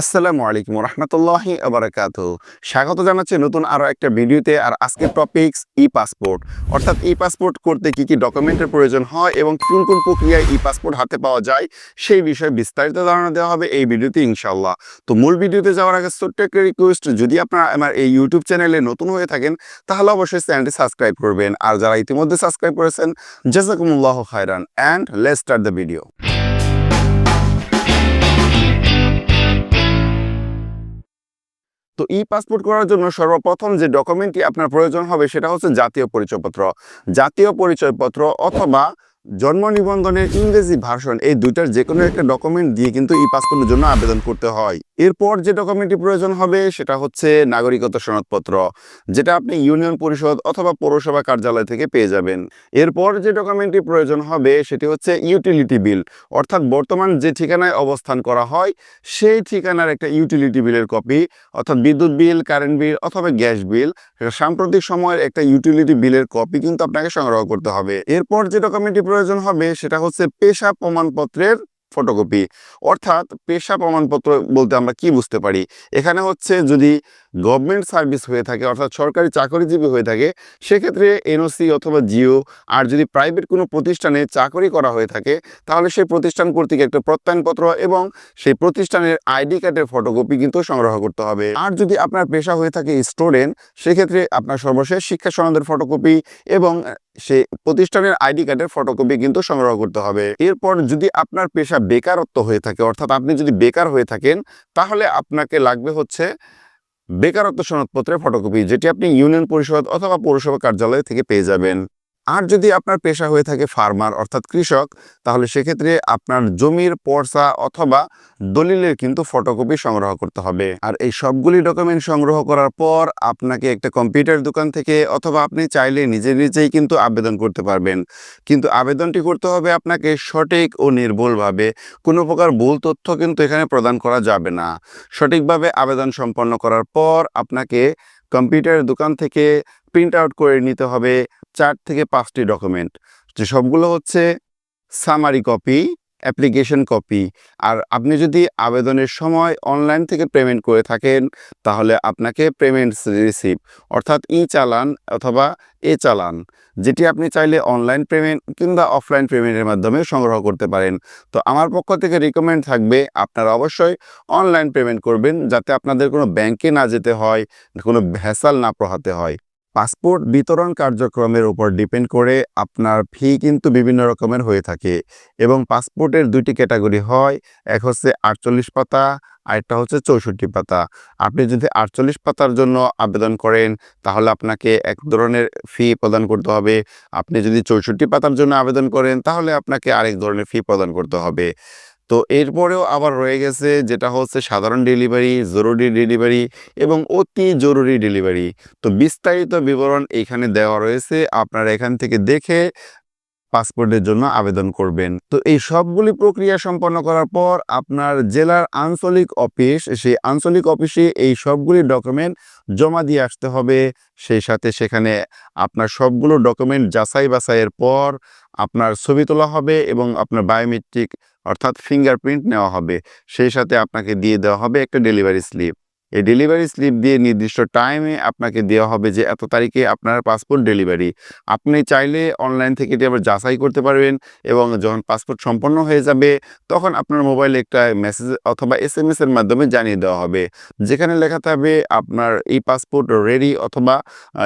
আসসালামু আলাইকুম রহমতুল্লাহি আবরাকাত স্বাগত জানাচ্ছি নতুন আরও একটা ভিডিওতে আর আজকের টপিকস ই পাসপোর্ট অর্থাৎ ই পাসপোর্ট করতে কি কি ডকুমেন্টের প্রয়োজন হয় এবং কোন কোন প্রক্রিয়ায় ই পাসপোর্ট হাতে পাওয়া যায় সেই বিষয়ে বিস্তারিত ধারণা দেওয়া হবে এই ভিডিওতে ইনশাল্লাহ তো মূল ভিডিওতে যাওয়ার আগে ছোট্ট একটা রিকোয়েস্ট যদি আপনারা আমার এই ইউটিউব চ্যানেলে নতুন হয়ে থাকেন, তাহলে অবশ্যই চ্যানেলটি সাবস্ক্রাইব করবেন। আর যারা ইতিমধ্যে সাবস্ক্রাইব করেছেন, জাজাকুমুল্লাহ খায়রান and let start the video তো ই পাসপোর্ট করার জন্য সর্বপ্রথম যে ডকুমেন্টটি আপনার প্রয়োজন হবে সেটা হচ্ছে জাতীয় পরিচয়পত্র। জাতীয় পরিচয়পত্র অথবা জন্ম নিবন্ধনের ইংরেজি ভার্সন এই দুইটার যে কোনো একটা ডকুমেন্ট দিয়ে কিন্তু ই পাসপোর্টের জন্য আবেদন করতে হয়। এরপর যে ডকুমেন্টটি প্রয়োজন হবে সেটা হচ্ছে নাগরিকত্ব সনদপত্র, যেটা আপনি ইউনিয়ন পরিষদ অথবা পৌরসভা কার্যালয় থেকে পেয়ে যাবেন। এরপর যে ডকুমেন্টটি প্রয়োজন হবে সেটি হচ্ছে ইউটিলিটি বিল অর্থাৎ বর্তমান যে ঠিকানায় অবস্থান করা হয়, সেই ঠিকানার একটা ইউটিলিটি বিলের কপি অর্থাৎ বিদ্যুৎ বিল কারেন্ট বিল অথবা গ্যাস বিল সাম্প্রতিক সময়ের একটা ইউটিলিটি বিলের কপি কিন্তু আপনাকে সংগ্রহ করতে হবে। এরপর যে ডকুমেন্টটি প্রয়োজন হবে সেটা হচ্ছে পেশা প্রমাণপত্রের ফটোকপি অর্থাৎ পেশা প্রমাণপত্র বলতে আমরা কি বুঝতে পারি? এখানে হচ্ছে যদি গভর্নমেন্ট সার্ভিস হয়ে থাকে, অর্থাৎ সরকারি চাকরিজীবী হয়ে থাকে, সেক্ষেত্রে এনওসি অথবা জিও আর যদি প্রাইভেট কোনো প্রতিষ্ঠানে চাকরি করা হয়ে থাকে, তাহলে সেই প্রতিষ্ঠান কর্তৃক একটা প্রত্যয়নপত্র এবং সেই প্রতিষ্ঠানের আইডি কার্ডের ফটোকপি কিন্তু সংগ্রহ করতে হবে। আর যদি আপনার পেশা হয়ে থাকে স্টুডেন্ট সেক্ষেত্রে আপনার সর্বশেষ শিক্ষা সনদের ফটোকপি এবং সেই প্রতিষ্ঠানের আইডি কার্ডের ফটোকপি কিন্তু সংগ্রহ করতে হবে। এরপর যদি আপনার পেশা বেকারত্ব হয়ে থাকে, অর্থাৎ আপনি যদি বেকার হয়ে থাকেন, তাহলে আপনাকে লাগবে হচ্ছে বেকারত্ব সনদপত্রের ফটোকপি যেটি আপনি ইউনিয়ন পরিষদ অথবা পৌরসভা কার্যালয় থেকে পেয়ে যাবেন। আর যদি আপনার পেশা হয়ে থাকে ফার্মার অর্থাৎ কৃষক, তাহলে সেক্ষেত্রে আপনার জমির পর্সা অথবা দলিলের কিন্তু ফটোকপি সংগ্রহ করতে হবে। আর এই সবগুলি ডকুমেন্ট সংগ্রহ করার পর আপনাকে একটা কম্পিউটার দোকান থেকে অথবা আপনি চাইলে নিজে নিজেই কিন্তু আবেদন করতে পারবেন। কিন্তু আবেদনটি করতে হবে আপনাকে সঠিক ও নির্ভুলভাবে। কোনো প্রকার ভুল তথ্য কিন্তু এখানে প্রদান করা যাবে না। সঠিকভাবে আবেদন সম্পন্ন করার পর আপনাকে কম্পিউটারের দোকান থেকে প্রিন্ট আউট করে নিতে হবে চার থেকে পাঁচটি ডকুমেন্ট যে সবগুলো হচ্ছে সামারি কপি অ্যাপ্লিকেশন কপি আর আপনি যদি আবেদনের সময় অনলাইন থেকে পেমেন্ট করে থাকেন, তাহলে আপনাকে পেমেন্ট রিসিভ অর্থাৎ ই চালান অথবা এ চালান যেটি আপনি চাইলে অনলাইন পেমেন্ট কিংবা অফলাইন পেমেন্টের মাধ্যমে সংগ্রহ করতে পারেন। তো আমার পক্ষ থেকে রিকমেন্ড থাকবে, আপনারা অবশ্যই অনলাইন পেমেন্ট করবেন, যাতে আপনাদের কোনো ব্যাংকে না যেতে হয়, কোনো ভ্যাসাল না পোহাতে হয়। পাসপোর্ট বিতরণ কার্যক্রমের উপর ডিপেন্ড করে আপনার ফি কিন্তু বিভিন্ন রকমের হয়ে থাকে। এবং পাসপোর্টের দুইটি ক্যাটাগরি হয়, এক হচ্ছে আটচল্লিশ পাতা আরেকটা হচ্ছে চৌষট্টি পাতা। আপনি যদি আটচল্লিশ পাতার জন্য আবেদন করেন, তাহলে আপনাকে এক ধরনের ফি প্রদান করতে হবে। আপনি যদি চৌষট্টি পাতার জন্য আবেদন করেন, তাহলে আপনাকে আরেক ধরনের ফি প্রদান করতে হবে। তো এরপরেও আবার রয়ে গেছে যেটা হচ্ছে সাধারণ ডেলিভারি, জরুরি ডেলিভারি এবং অতি জরুরি ডেলিভারি। তো বিস্তারিত বিবরণ এখানে দেওয়া রয়েছে, আপনারা এখান থেকে দেখে পাসপোর্টের জন্য আবেদন করবেন। তো এই সবগুলি প্রক্রিয়া সম্পন্ন করার পর আপনার জেলার আঞ্চলিক অফিস, সেই আঞ্চলিক অফিসে এই সবগুলি ডকুমেন্ট জমা দিয়ে আসতে হবে। সেই সাথে সেখানে আপনার সবগুলো ডকুমেন্ট যাচাই বাছাইয়ের পর আপনার ছবি তোলা হবে এবং আপনার বায়োমেট্রিক অর্থাৎ ফিঙ্গারপ্রিন্ট নেওয়া হবে। সেই সাথে আপনাকে দিয়ে দেওয়া হবে একটা ডেলিভারি স্লিপ এই ডেলিভারি স্লিপ দিয়ে নির্দিষ্ট টাইমে আপনাকে দেওয়া হবে যে এত তারিখে আপনার পাসপোর্ট ডেলিভারি আপনি চাইলে অনলাইন থেকে এটি আবার যাচাই করতে পারবেন এবং যখন পাসপোর্ট সম্পন্ন হয়ে যাবে, তখন আপনার মোবাইলে একটা মেসেজ অথবা এস এম এর মাধ্যমে জানিয়ে দেওয়া হবে। যেখানে লেখা থাকবে, আপনার এই পাসপোর্ট রেডি অথবা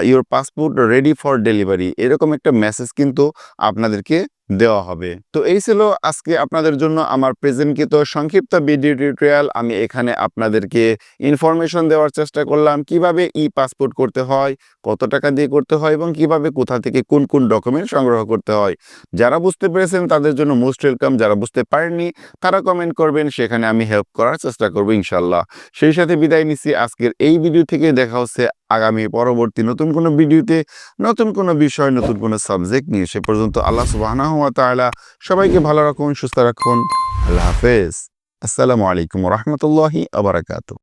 your passport ready for delivery এরকম একটা মেসেজ কিন্তু আপনাদেরকে দেওয়া হবে। তো এই ছিল আজকে আপনাদের জন্য আমার প্রেজেন্টকৃত সংক্ষিপ্ত ভিডিও টিউটোরিয়াল। আমি এখানে আপনাদেরকে ইনফরমেশন দেওয়ার চেষ্টা করলাম, কীভাবে ই পাসপোর্ট করতে হয়, কত টাকা দিয়ে করতে হয় এবং কীভাবে কোথা থেকে কোন কোন ডকুমেন্ট সংগ্রহ করতে হয়। যারা বুঝতে পেরেছেন তাদের জন্য মোস্ট ওয়েলকাম, যারা বুঝতে পারেননি তারা কমেন্ট করবেন, সেখানে আমি হেল্প করার চেষ্টা করব ইনশাল্লাহ। সেই সাথে বিদায় নিচ্ছি, আজকের এই ভিডিও থেকে দেখা হচ্ছে আগামী পরবর্তী নতুন কোনো ভিডিওতে, নতুন কোনো বিষয়, নতুন কোনো সাবজেক্ট নিয়ে সে পর্যন্ত আল্লাহ সুবাহ তাআলা সবাইকে ভালো রাখুন, সুস্থ রাখুন। আল্লাহ হাফেজ। আসসালামু আলাইকুম রহমতুল্লাহি আবরাকাতু